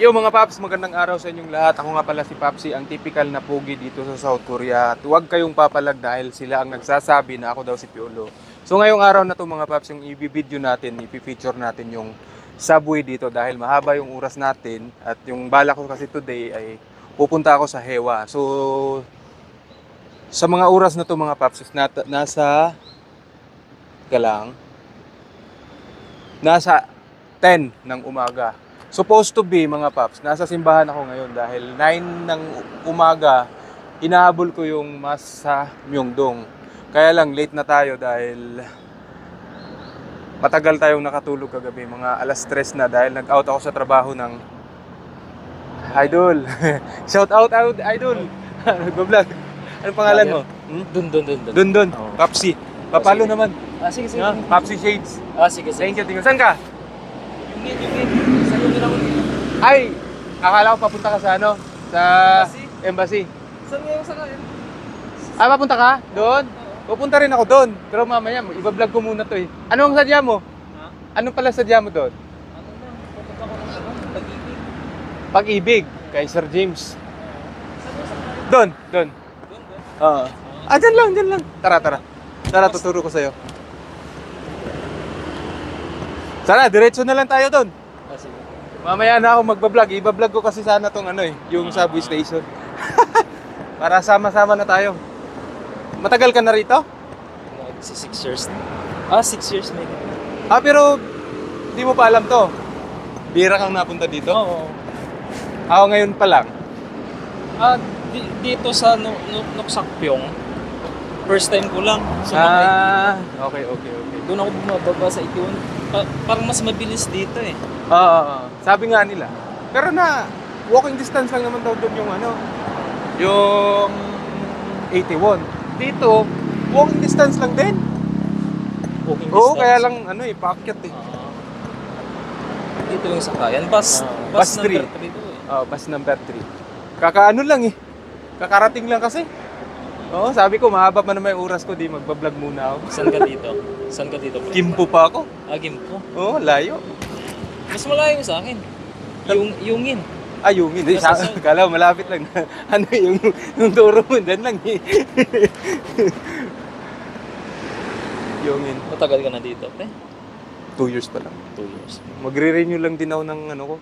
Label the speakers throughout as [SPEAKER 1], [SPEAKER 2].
[SPEAKER 1] Yo mga Paps, magandang araw sa inyong lahat. Ako nga pala si Papsi, ang typical na pogi dito sa South Korea. At huwag kayong papalag dahil sila ang nagsasabi na ako daw si Piolo. So ngayong araw na to mga Paps, yung i-video natin, i-feature natin yung subway dito dahil mahaba yung oras natin at yung bala ko kasi today ay pupunta ako sa Hewa. So sa mga oras na to mga Paps, nat- nasa galang nasa 10 ng umaga. Supposed to be mga paps, nasa simbahan ako ngayon dahil 9 ng umaga, inahabol ko yung mas sa Myeongdong. Kaya lang late na tayo dahil matagal tayong nakatulog kagabi, mga alas 3 na dahil nag-out ako sa trabaho ng Idol. Shout out out Idol. Nag-vlog. Anong pangalan mo? Hmm?
[SPEAKER 2] Dun, dun, dun, dun.
[SPEAKER 1] Dun dun.
[SPEAKER 2] Oo.
[SPEAKER 1] Papsi. Papalo naman.
[SPEAKER 2] Ah, sige, sige.
[SPEAKER 1] Papsi Shades.
[SPEAKER 2] Ah, sige, sige.
[SPEAKER 1] Thank you, thank you. Saan ka?
[SPEAKER 2] Yung yun, yung yun.
[SPEAKER 1] Ay, akala ko papunta ka sa ano? Sa
[SPEAKER 2] Embassy? Saan ngayon sa kain?
[SPEAKER 1] Ah, papunta ka? Doon? Pupunta rin ako doon. Pero mamaya, iba-vlog ko muna to eh. Ano ang sadya mo?
[SPEAKER 2] Ha?
[SPEAKER 1] Ano pala sadya mo doon?
[SPEAKER 2] Ano na? Pupunta ko ng ano? Pag-ibig.
[SPEAKER 1] Pag-ibig kay Sir James.
[SPEAKER 2] Ngayon?
[SPEAKER 1] Doon, doon.
[SPEAKER 2] Doon, doon.
[SPEAKER 1] Oo. Ah, dyan lang, dyan lang. Tara, tara. Tara, tuturo ko sa'yo. Tara, diretso na lang tayo doon.
[SPEAKER 2] Ah.
[SPEAKER 1] Mamaya na ako magbablog. Iba-vlog ko kasi sana tong ano eh, yung subway station. Para sama-sama na tayo. Matagal ka na rito?
[SPEAKER 2] Magsi six years na. Ah, six years na yun.
[SPEAKER 1] Ah, pero hindi mo pa alam to. Bira kang napunta dito?
[SPEAKER 2] Oo.
[SPEAKER 1] Ako ngayon pa lang.
[SPEAKER 2] Ah, di, dito sa no, no, Noksakpyong, first time ko lang. Sumakay.
[SPEAKER 1] Ah, okay, okay, okay.
[SPEAKER 2] Doon ako bumababa sa Itiwan. Pa, parang mas mabilis dito eh.
[SPEAKER 1] Oo, oo, oo. sabi nga nila. Pero na, walking distance lang naman daw doon yung ano, yung 81. Dito, walking distance lang din.
[SPEAKER 2] Walking
[SPEAKER 1] Oo,
[SPEAKER 2] distance.
[SPEAKER 1] kaya lang ano eh, paakyat eh.
[SPEAKER 2] Ah. dito yung sakayan. Bus,
[SPEAKER 1] Ah,
[SPEAKER 2] bus,
[SPEAKER 1] bus
[SPEAKER 2] number
[SPEAKER 1] three.
[SPEAKER 2] 3 to eh.
[SPEAKER 1] Oh, bus number 3. Kakaano lang eh. Kakarating lang kasi. Oo, sabi ko, mahaba pa naman yung oras ko, di magbablog muna ako.
[SPEAKER 2] Saan ka dito? Saan ka dito? pre?
[SPEAKER 1] Kimpo pa ako.
[SPEAKER 2] Ah, Gimpo.
[SPEAKER 1] Oo, layo.
[SPEAKER 2] Mas malayo yung sa akin. Yung, yungin.
[SPEAKER 1] Ayun, hindi. Sa, kala malapit lang. ano yung, yung turo mo, dan lang eh. Yungin.
[SPEAKER 2] Matagal ka na dito, pre?
[SPEAKER 1] Two years pa lang.
[SPEAKER 2] Two years.
[SPEAKER 1] Magre-renew lang din ako ng ano ko,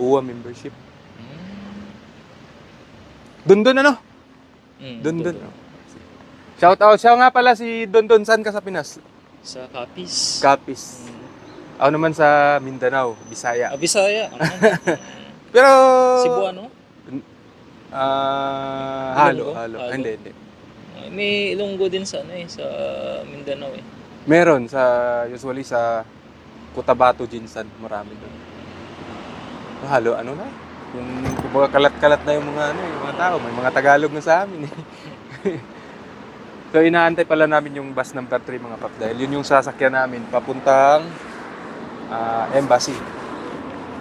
[SPEAKER 1] UWA membership. Dun dun ano?
[SPEAKER 2] Mm,
[SPEAKER 1] Dun dun.
[SPEAKER 2] doon.
[SPEAKER 1] Shout out. Siya nga pala si Don Don. Saan ka sa Pinas?
[SPEAKER 2] Sa Capiz.
[SPEAKER 1] Capiz.
[SPEAKER 2] Mm.
[SPEAKER 1] Ako naman sa Mindanao, Bisaya.
[SPEAKER 2] Ah, Bisaya. Ano?
[SPEAKER 1] Pero...
[SPEAKER 2] Cebuano?
[SPEAKER 1] Ah, halo, halo.
[SPEAKER 2] Halo.
[SPEAKER 1] Hindi, hindi.
[SPEAKER 2] Ah, May Ilonggo din sa ano eh, sa Mindanao eh.
[SPEAKER 1] Meron sa usually sa Cotabato, Jinsan, marami doon. Halo, ano na? Yung kumbaga kalat-kalat na yung mga ano, yung mga tao, may mga Tagalog na sa amin eh. so inaantay pala namin yung bus number 3 mga pap dahil yun yung sasakyan namin papuntang ah, embassy.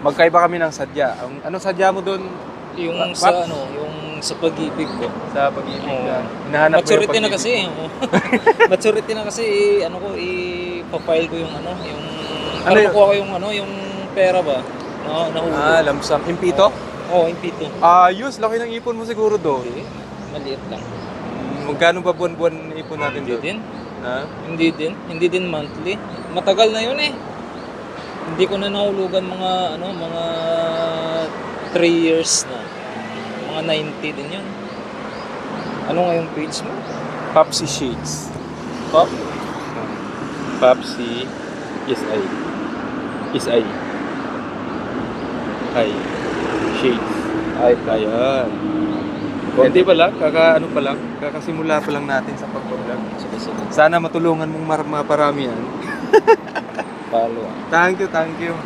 [SPEAKER 1] Magkaiba kami ng sadya. Ang ano sadya mo doon
[SPEAKER 2] Yung
[SPEAKER 1] Ba-
[SPEAKER 2] sa
[SPEAKER 1] Paps?
[SPEAKER 2] ano, yung sa pag-ibig ko.
[SPEAKER 1] sa pag-ibig?
[SPEAKER 2] Oo.
[SPEAKER 1] na hinahanap yung
[SPEAKER 2] Maturity na kasi.
[SPEAKER 1] mo?
[SPEAKER 2] eh. Maturity na kasi eh, ano ko i-file ko yung ano, yung
[SPEAKER 1] Ano yun?
[SPEAKER 2] ko yung ano, yung pera ba. Na nahulog.
[SPEAKER 1] Ah, lamsam. Impito?
[SPEAKER 2] Oo, oh, impito.
[SPEAKER 1] Ayos, laki ng ipon mo siguro doon.
[SPEAKER 2] Hindi, maliit lang.
[SPEAKER 1] Magkano ba buwan-buwan ipon natin
[SPEAKER 2] Hindi
[SPEAKER 1] doon?
[SPEAKER 2] din.
[SPEAKER 1] Ha?
[SPEAKER 2] Hindi din. Hindi din monthly. Matagal na yun eh. Hindi ko na nahulugan mga ano, mga 3 years na. Mga 90 din yun. Ano nga yung page mo?
[SPEAKER 1] Popsi Shades.
[SPEAKER 2] Pop?
[SPEAKER 1] Popsi Yes, I. Yes, I. Hi. Shades. Ay, ayan. Hindi pa lang, kaka ano pa lang, kakasimula pa lang natin sa pagbablog.
[SPEAKER 2] Sige, sige.
[SPEAKER 1] Sana matulungan mong mar maparami yan.
[SPEAKER 2] Follow.
[SPEAKER 1] Thank you, thank you.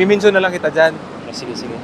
[SPEAKER 1] Miminso na lang kita dyan.
[SPEAKER 2] Ah, Sige, sige.